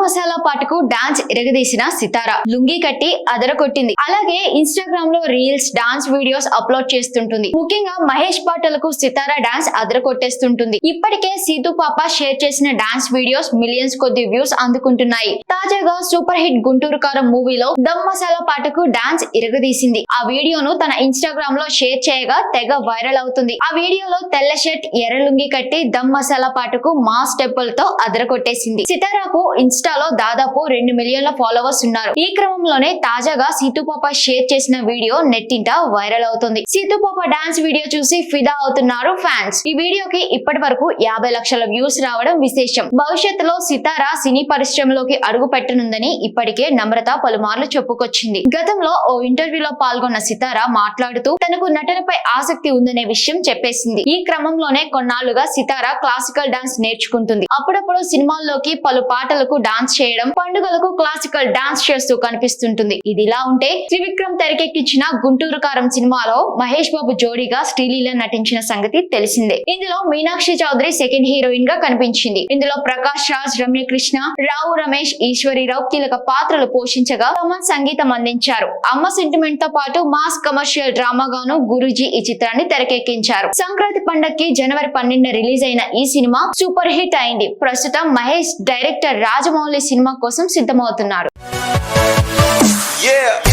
మసాలా పాటకు డాన్స్ ఎరగదీసిన సితార. లుంగి కట్టి అదరకొట్టింది అలాగే ఇన్స్టాగ్రామ్లో రీల్స్ డాన్స్ వీడియోస్ అప్లోడ్ చేస్తుంటుంది. ముఖ్యంగా మహేష్ పాటలకు సితార డాన్స్ అదరకొట్టేస్తుంటుంది ఇప్పటికే సీతు పాప షేర్ చేసిన డాన్స్ వీడియోస్ మిలియన్స్ కొద్ది వ్యూస్ అందుకుంటున్నాయి. తాజాగా సూపర్ హిట్ గుంటూరు కారం మూవీలో దమ్ మసాలా పాటకు డాన్స్ ఇరగదీసింది ఆ వీడియోను తన ఇన్స్టాగ్రామ్లో షేర్ చేయగా తెగ వైరల్ అవుతుంది. ఆ వీడియోలో తెల్ల షర్ట్ ఎర్ర లుంగి కట్టి దమ్ మసాలా పాటకు మా స్టెప్పులతో అదరకొట్టేసింది సితారాకు ఇన్స్టాలో దాదాపు రెండు మిలియన్ల ఫాలోవర్స్ ఉన్నారు. ఈ క్రమంలోనే తాజాగా సీతుపాప షేర్ చేసిన వీడియో నెట్టింట వైరల్ అవుతుంది. సీతుపాప డాన్స్ వీడియో చూసి ఫిదా అవుతున్నారు ఫ్యాన్స్. ఈ వీడియోకి ఇప్పటి వరకు యాభై లక్షల వ్యూస్ రావడం విశేషం. భవిష్యత్తులో సితారా సినీ పరిశ్రమలోకి అడుగు పెట్టనుందని ఇప్పటికే నమ్రత పలుమార్లు చెప్పుకొచ్చింది. గతంలో ఓ ఇంటర్వ్యూలో పాల్గొన్న సితారా మాట్లాడుతూ తనకు నటనపై ఆసక్తి ఉందనే విషయం చెప్పేసింది. ఈ క్రమంలోనే కొన్నాళ్ళుగా సితారా క్లాసికల్ డాన్స్ నేర్చుకుంటుంది. అప్పుడప్పుడు సినిమాల్లోకి పలు పాటలకు డాన్స్ చేయడం పండుగలకు క్లాసికల్ డాన్స్ చేస్తూ కనిపిస్తుంటుంది. ఇదిలా ఉంటే త్రివిక్రమ్ తెరకెక్కించిన గుంటూరు కారం సినిమాలో మహేష్ బాబు జోడీగా శ్రీలీల నటించిన సంగతి తెలిసిందే. ఇందులో మీనాక్షి చౌదరి సెకండ్ హీరోయిన్గా కనిపించింది. ఇందులో ప్రకాష్ రాజ్ రమ్యకృష్ణ రావు రమేష్ ఈశ్వరీరావు కీలక పాత్రలు పోషించగా తమన్ సంగీతం అందించారు. అమ్మ సెంటిమెంట్తో పాటు మాస్ కమర్షియల్ డ్రామాగాను గురూజీ ఈ చిత్రాన్ని తెరకెక్కించారు. సంక్రాంతి పండక్కి జనవరి పన్నెండున రిలీజ్ అయిన ఈ సినిమా సూపర్ హిట్ అయింది. ప్రస్తుతం మహేష్ డైరెక్టర్ రాజ్ రాజమౌళి సినిమా కోసం సిద్ధమవుతున్నారు Yeah.